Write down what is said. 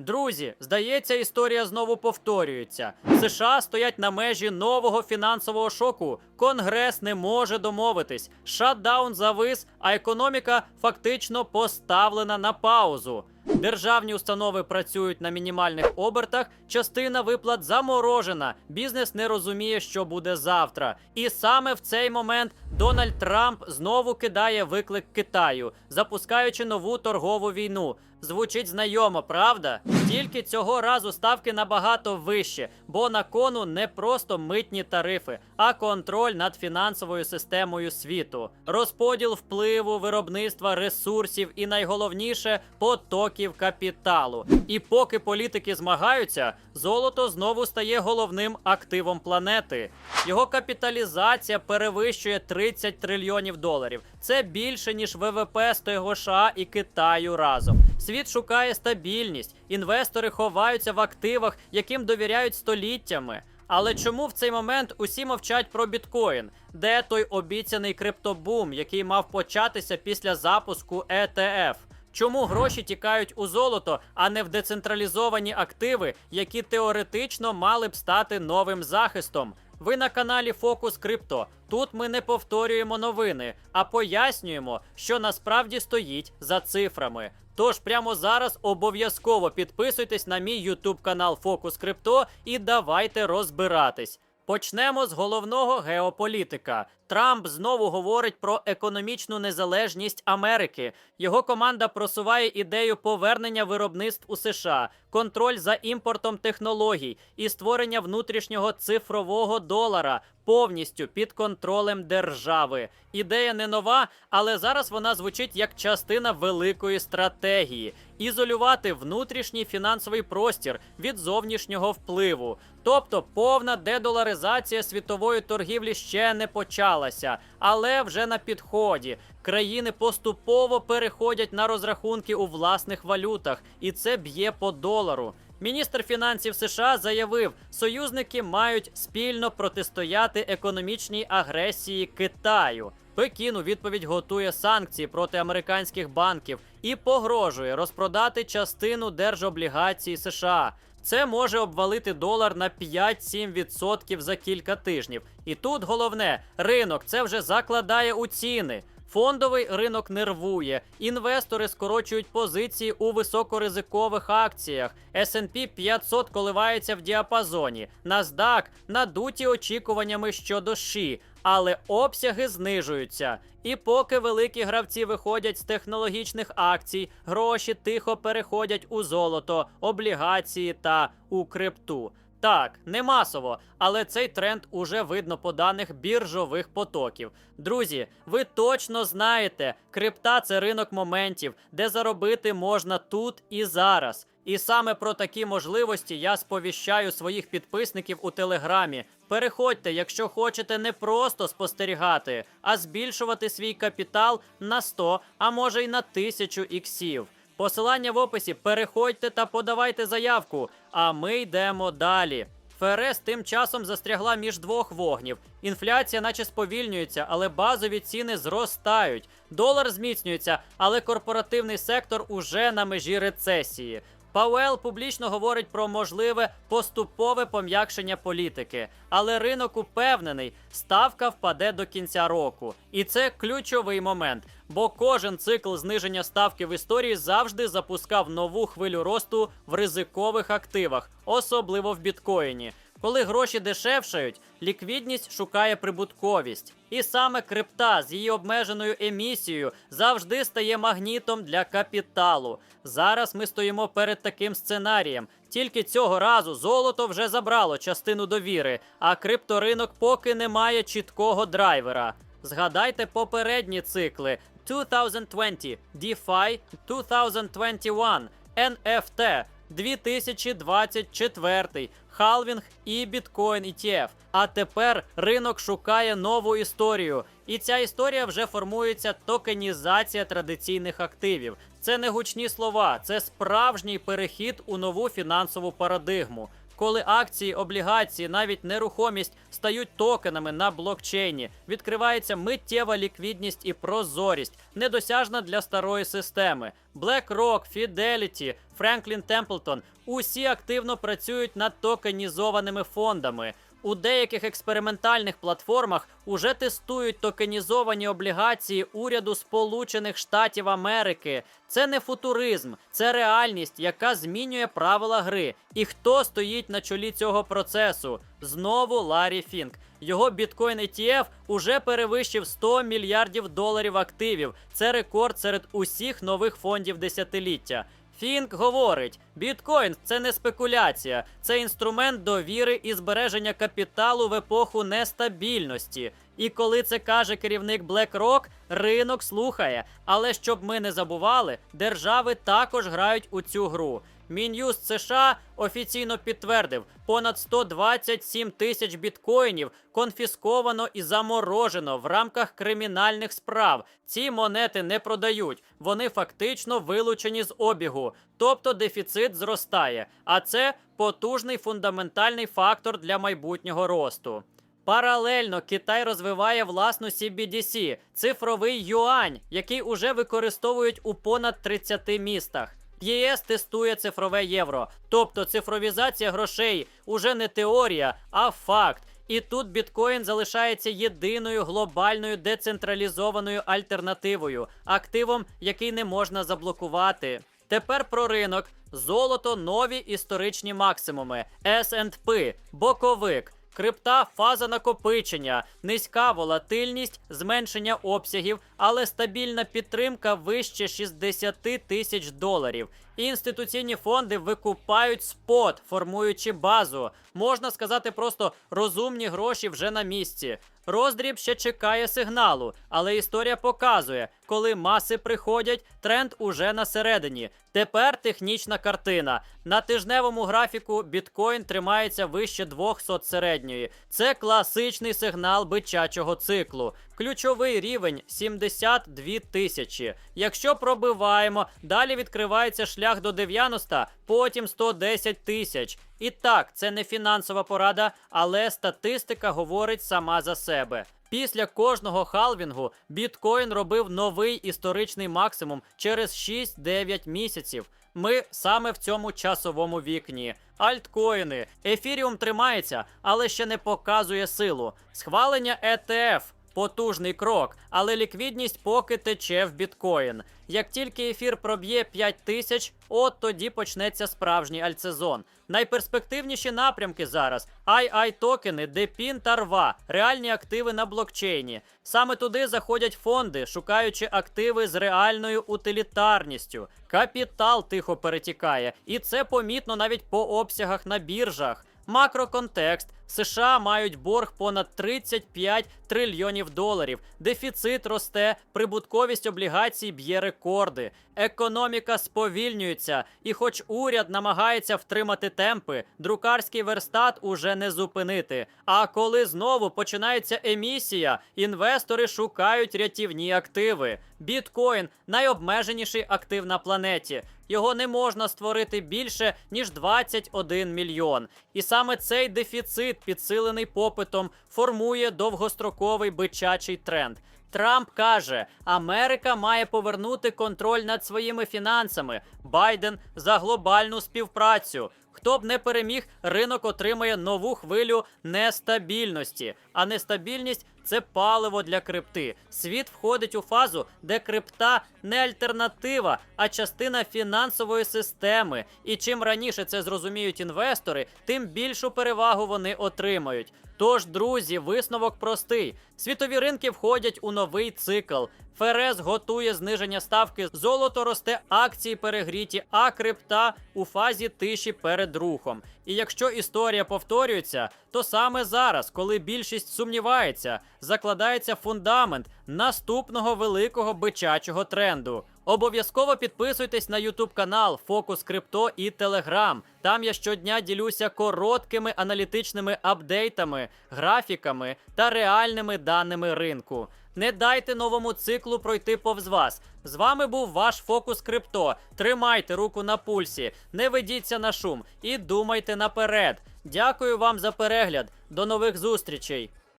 Друзі, здається, історія знову повторюється. США стоять на межі нового фінансового шоку. Конгрес не може домовитись. Шатдаун завис, а економіка фактично поставлена на паузу. Державні установи працюють на мінімальних обертах, частина виплат заморожена. Бізнес не розуміє, що буде завтра. І саме в цей момент Дональд Трамп знову кидає виклик Китаю, запускаючи нову торгову війну. Звучить знайомо, правда? Тільки цього разу ставки набагато вище, бо на кону не просто митні тарифи, а контроль над фінансовою системою світу, розподіл впливу, виробництва ресурсів і найголовніше потоків капіталу. І поки політики змагаються, золото знову стає головним активом планети. Його капіталізація перевищує 30 трильйонів доларів. Це більше ніж ВВП з того США і Китаю разом. Світ шукає стабільність. Інвестори ховаються в активах, яким довіряють століттями. Але чому в цей момент усі мовчать про біткоін? Де той обіцяний криптобум, який мав початися після запуску ETF? Чому гроші тікають у золото, а не в децентралізовані активи, які теоретично мали б стати новим захистом? Ви на каналі Фокус Крипто. Тут ми не повторюємо новини, а пояснюємо, що насправді стоїть за цифрами. Тож прямо зараз обов'язково підписуйтесь на мій YouTube канал Фокус Крипто і давайте розбиратись. Почнемо з головного геополітика. Трамп знову говорить про економічну незалежність Америки. Його команда просуває ідею повернення виробництв у США, контроль за імпортом технологій і створення внутрішнього цифрового долара повністю під контролем держави. Ідея не нова, але зараз вона звучить як частина великої стратегії ізолювати внутрішній фінансовий простір від зовнішнього впливу. Тобто повна дедоларизація світової торгівлі ще не почалася, але вже на підході. Країни поступово переходять на розрахунки у власних валютах, і це б'є по долару. Міністр фінансів США заявив, союзники мають спільно протистояти економічній агресії Китаю. Пекін у відповідь готує санкції проти американських банків і погрожує розпродати частину держоблігацій США. Це може обвалити долар на 5-7% за кілька тижнів. І тут головне, ринок це вже закладає у ціни. Фондовий ринок нервує, інвестори скорочують позиції у високоризикових акціях. S&P 500 коливається в діапазоні. NASDAQ надуті очікуваннями щодо ШІ, але обсяги знижуються. І поки великі гравці виходять з технологічних акцій, гроші тихо переходять у золото, облігації та у крипту. Так, не масово, але цей тренд уже видно по даних біржових потоків. Друзі, ви точно знаєте, крипта це ринок моментів, де заробити можна тут і зараз. І саме про такі можливості я сповіщаю своїх підписників у телеграмі. Переходьте, якщо хочете не просто спостерігати, а збільшувати свій капітал на 100, а може й на 1000 іксів. Посилання в описі. Переходьте та подавайте заявку. А ми йдемо далі. ФРС тим часом застрягла між двох вогнів. Інфляція, наче сповільнюється, але базові ціни зростають. Долар зміцнюється, але корпоративний сектор уже на межі рецесії. Пауел публічно говорить про можливе поступове пом'якшення політики, але ринок упевнений, ставка впаде до кінця року. І це ключовий момент, бо кожен цикл зниження ставки в історії завжди запускав нову хвилю росту в ризикових активах, особливо в біткоїні. Коли гроші дешевшають, ліквідність шукає прибутковість. І саме крипта з її обмеженою емісією завжди стає магнітом для капіталу. Зараз ми стоїмо перед таким сценарієм. Тільки цього разу золото вже забрало частину довіри, а крипторинок поки не має чіткого драйвера. Згадайте попередні цикли 2020, DeFi 2021, NFT 2024, халвінг і біткоін ETF. А тепер ринок шукає нову історію. І ця історія вже формується токенізація традиційних активів. Це не гучні слова, це справжній перехід у нову фінансову парадигму. Коли акції, облігації, навіть нерухомість стають токенами на блокчейні, відкривається миттєва ліквідність і прозорість, недосяжна для старої системи. BlackRock, Fidelity, Franklin Templeton – усі активно працюють над токенізованими фондами. У деяких експериментальних платформах уже тестують токенізовані облігації уряду Сполучених Штатів Америки. Це не футуризм, це реальність, яка змінює правила гри. І хто стоїть на чолі цього процесу? Знову Ларі Фінк. Його біткоін ETF уже перевищив 100 мільярдів доларів активів. Це рекорд серед усіх нових фондів десятиліття. Фінк говорить: біткоін це не спекуляція, це інструмент довіри і збереження капіталу в епоху нестабільності. І коли це каже керівник BlackRock, ринок слухає. Але щоб ми не забували, держави також грають у цю гру. Мін'юст США офіційно підтвердив, понад 127 тисяч біткоїнів конфісковано і заморожено в рамках кримінальних справ. Ці монети не продають, вони фактично вилучені з обігу, тобто дефіцит зростає. А це потужний фундаментальний фактор для майбутнього росту. Паралельно Китай розвиває власну CBDC – цифровий юань, який уже використовують у понад 30 містах. ЄС тестує цифрове євро, тобто цифровізація грошей уже не теорія, а факт. І тут біткоін залишається єдиною глобальною децентралізованою альтернативою, активом, який не можна заблокувати. Тепер про ринок. Золото нові історичні максимуми. S&P, боковик. Крипта фаза накопичення, низька волатильність, зменшення обсягів, але стабільна підтримка вище 60 тисяч доларів. Інституційні фонди викупають спот, формуючи базу. Можна сказати, просто розумні гроші вже на місці. Роздріб ще чекає сигналу, але історія показує, коли маси приходять, тренд уже на середині. Тепер технічна картина. На тижневому графіку біткоін тримається вище 200 середньої. Це класичний сигнал бичачого циклу. Ключовий рівень 72 тисячі. Якщо пробиваємо, далі відкривається шлях до 90, потім 110 тисяч. І так, це не фінансова порада, але статистика говорить сама за себе. Після кожного халвінгу біткоін робив новий історичний максимум через 6-9 місяців. Ми саме в цьому часовому вікні. Альткоїни, ефіріум тримається, але ще не показує силу. Схвалення ETF – потужний крок, але ліквідність поки тече в біткоін. Як тільки ефір проб'є 5 тисяч, от тоді почнеться справжній альтсезон. Найперспективніші напрямки зараз: II токени, Депін та рва, реальні активи на блокчейні. Саме туди заходять фонди, шукаючи активи з реальною утилітарністю. Капітал тихо перетікає, і це помітно навіть по обсягах на біржах. Макроконтекст. США мають борг понад 35 трильйонів доларів. Дефіцит росте, прибутковість облігацій б'є рекорди. Економіка сповільнюється, і хоч уряд намагається втримати темпи, друкарський верстат уже не зупинити. А коли знову починається емісія, інвестори шукають рятівні активи. Біткоін найобмеженіший актив на планеті. Його не можна створити більше ніж 21 мільйон. І саме цей дефіцит, підсилений попитом, формує довгостроковий бичачий тренд. Трамп каже, Америка має повернути контроль над своїми фінансами. Байден за глобальну співпрацю. Хто б не переміг, ринок отримає нову хвилю нестабільності. А нестабільність це паливо для крипти. Світ входить у фазу, де крипта не альтернатива, а частина фінансової системи. І чим раніше це зрозуміють інвестори, тим більшу перевагу вони отримають. Тож, друзі, висновок простий: світові ринки входять у новий цикл. ФРС готує зниження ставки, золото росте, акції перегріті, а крипта у фазі тиші перед рухом. І якщо історія повторюється, то саме зараз, коли більшість сумнівається, закладається фундамент наступного великого бичачого тренду. Обов'язково підписуйтесь на YouTube канал Фокус Крипто і Телеграм. Там я щодня ділюся короткими аналітичними апдейтами, графіками та реальними даними ринку. Не дайте новому циклу пройти повз вас. З вами був ваш фокус крипто. Тримайте руку на пульсі, не ведіться на шум і думайте наперед. Дякую вам за перегляд. До нових зустрічей.